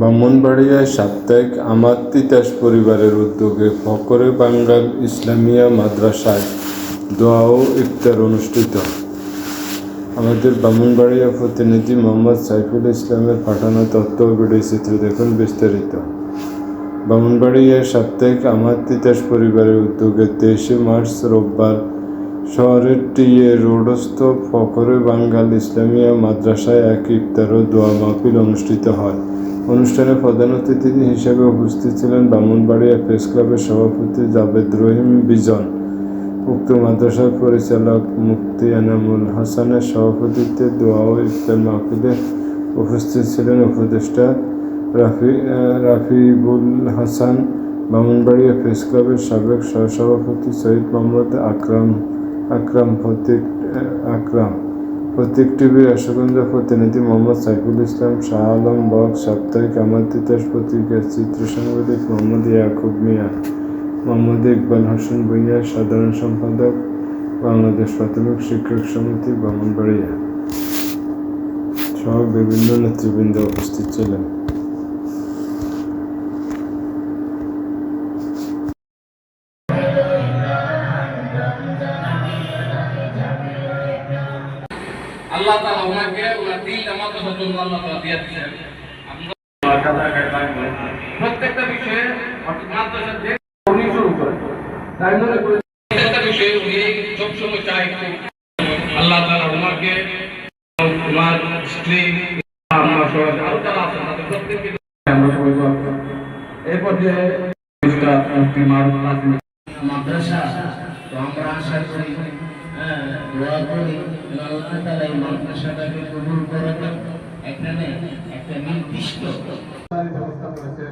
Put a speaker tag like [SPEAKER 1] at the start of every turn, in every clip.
[SPEAKER 1] ব্রাহ্মণবাড়িয়ায় সাপ্তাহিক আমার তিতাস পরিবারের উদ্যোগে ফকরে বাঙ্গাল ইসলামিয়া মাদ্রাসায় দোয়া ও ইফতার অনুষ্ঠিত। আমাদের ব্রাহ্মণবাড়িয়া প্রতিনিধি মোহাম্মদ সাইফুল ইসলামের পাঠানো তথ্য ভিডিও চিত্র দেখুন বিস্তারিত। ব্রাহ্মণবাড়িয়ায় সাপ্তাহিক আমার তিতাস পরিবারের উদ্যোগে তেইশে মার্চ রোববার শহরের টিএ রোডস্থ ফকরে বাঙ্গাল ইসলামিয়া মাদ্রাসায় এক ইফতার ও দোয়া মাহফিল অনুষ্ঠিত হয়। অনুষ্ঠানে প্রধান অতিথি হিসেবে উপস্থিত ছিলেন ব্রাহ্মণবাড়িয়া প্রেস ক্লাবের সভাপতি জাভেদ রহিম বিজন, উক্ত মাদ্রাসার পরিচালক মুফতি এনামুল হাসানের সভাপতিত্বে দোয়া ও ইফতার মাহফিলে উপস্থিত ছিলেন উপদেষ্টা রাফি রাফিবুল হাসান ব্রাহ্মণবাড়িয়া প্রেস ক্লাবের সাবেক সহসভাপতি সৈয়দ মোহাম্মদ আকরাম আকরাম ফতিক আকরাম। প্রতীক টিভির প্রতিনিধি মোহাম্মদ সাইফুল ইসলাম, শাহ আলম বক সাপ্তাহিক আমার তিতাস পত্রিকার চিত্র সাংবাদিক মোহাম্মদ ইয়াকুব মিয়া, মোহাম্মদ ইকবাল হোসেন ভুইয়া, সাধারণ সম্পাদক, বাংলাদেশ প্রাথমিক শিক্ষক সমিতি, ব্রাহ্মণবাড়িয়া। সহ বিভিন্ন নেতৃবৃন্দ উপস্থিত ছিলেন।
[SPEAKER 2] আল্লাহ তাআলা ওনাকে ওনার দিলটা মাদ্রাসার জন্য আল্লাহ তাআলা দিয়ে দিয়েছেন প্রত্যেকটা বিষয়ে অর্থাৎ মাদ্রাসার যে উনি শুরু করেন তাই মনে করি প্রত্যেকটা বিষয়ে উনি সবসময় চাই আল্লাহ তাআলা ওনাকে ওনার স্ত্রী আমরা সবাই আরও যারা আছেন প্রত্যেককে আমরা সবাই দোয়া করি। এরপর যে
[SPEAKER 3] মাদ্রাসা তো আমরা আশা করি হ্যাঁ দোয়া করি আল্লাহ তাআলা এই মাদ্রাসাটাকে কবুল করে এখানে একটা নির্দিষ্ট
[SPEAKER 4] ব্যবস্থা করেছে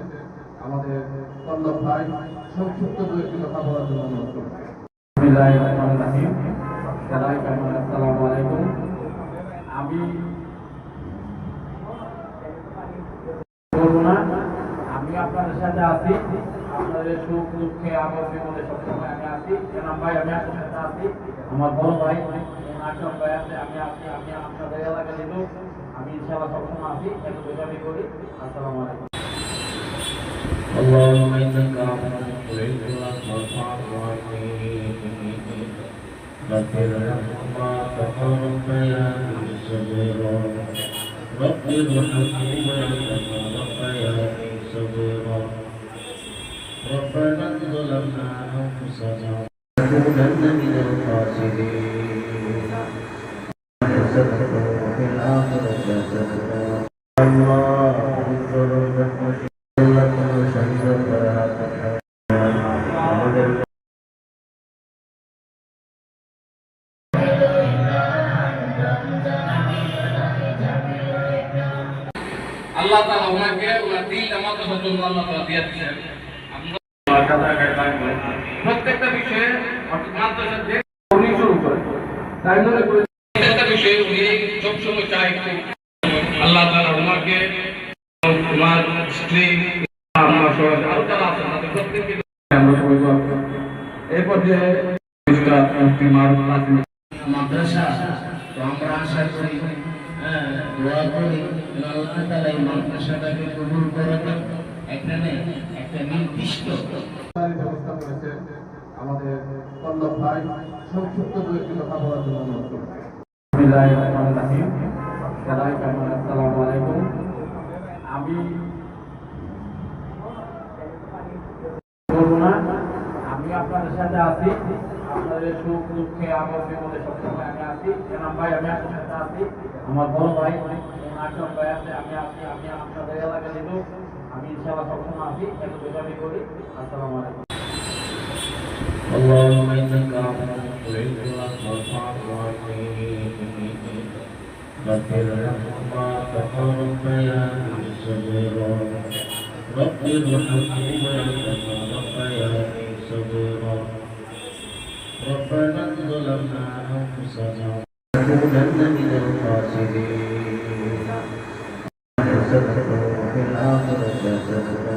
[SPEAKER 4] আমাদের পল্লব ভাই। সংক্ষিপ্ত দু একটি কথা বলার জন্য অনুরোধ করছি আসসালামু আলাইকুম। আমি বলব না আমি আপনাদের সাথে আছি। আপনাদের সুখ দুঃখে আমার বিপদে সবসময় আমি আছি কেনাম ভাই আমি আপনার সাথে আছি আমার বড় ভাই আকরম ভাই আছে আমি আছি আমি আপনাদের এলাকার লোক আমি ইনশাআল্লাহ সবসময় আছি একটু বেজামি করি আসসালামু আলাইকুম
[SPEAKER 3] اللهم انك عفو تحب العفو فاعف عني رب ارحمهما كما ربياني صغيرا رب ارحمهما كما ظلمنا انفسنا ونكونن من الخاسرين حسنة وفي الآخرة حسنة الله انظر لكم
[SPEAKER 2] আল্লাহ তাআলা ওনাকে ওনার দিলটা মাদ্রাসার জন্য আল্লাহ তাআলা দিয়ে দিয়েছেন আমরা প্রত্যেকটা বিষয়ে তাই মনে করি প্রত্যেকটা বিষয়ে উনি সবসময় চাই আল্লাহ তাআলা ওনাকে ওনার স্ত্রী আমরা সবাই আরও যারা আছেন প্রত্যেককে আমরা সবাই দোয়া করি।
[SPEAKER 3] মাদ্রাসা তো আমরা আশা করি হ্যাঁ দোয়া করি আল্লাহ তাআলা এই মাদ্রাসাটাকে কবুল করে এখানে একটা নির্দিষ্ট।
[SPEAKER 4] ব্যবস্থা করেছে আমাদের পল্লব ভাই সংক্ষিপ্ত দু একটি কথা বলার জন্য অনুরোধ করছি আমি বলব না আমি আপনাদের সাথে আছি। আপনাদের সুখ দুঃখে আমার বিপদে সবসময় আমি আছি। কেনাম ভাই আমি আপনার সাথে আছি। আমার বড় ভাই আকরম ভাই আছে আমি আছি আমি আপনাদের এলাকার লোক আমি ইনশাআল্লাহ সবসময় আছি একটু বেজামি করি আসসালামু আলাইকুম
[SPEAKER 3] اللهم انك عفو تحب العفو فاعف عني رب ارحمهما كما ربياني صغيرا رب ارحمهما كما ربياني صغيرا ربنا ظلمنا انفسنا ونكونن من الخاسرين حسنة وفي Thank you.